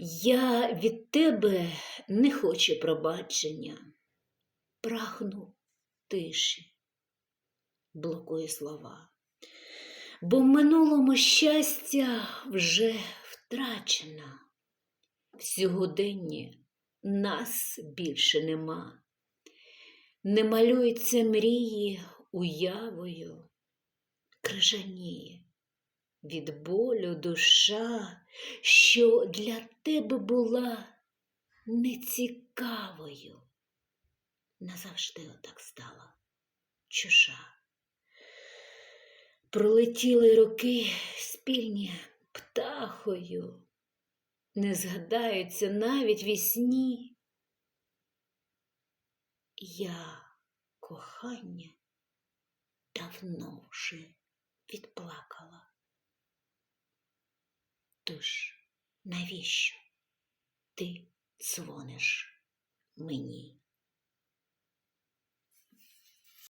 Я від тебе не хочу пробачення, прагну тиші, блокує слова, бо в минулому щастя вже втрачено. В нас більше нема, не малюються мрії уявою, крижаніє від болю душа, що для тебе була нецікавою. Назавжди отак стала чужа. Пролетіли роки спільні птахою, не згадаються навіть вісні. Я кохання давно вже відплакала. Тож навіщо ти дзвониш мені?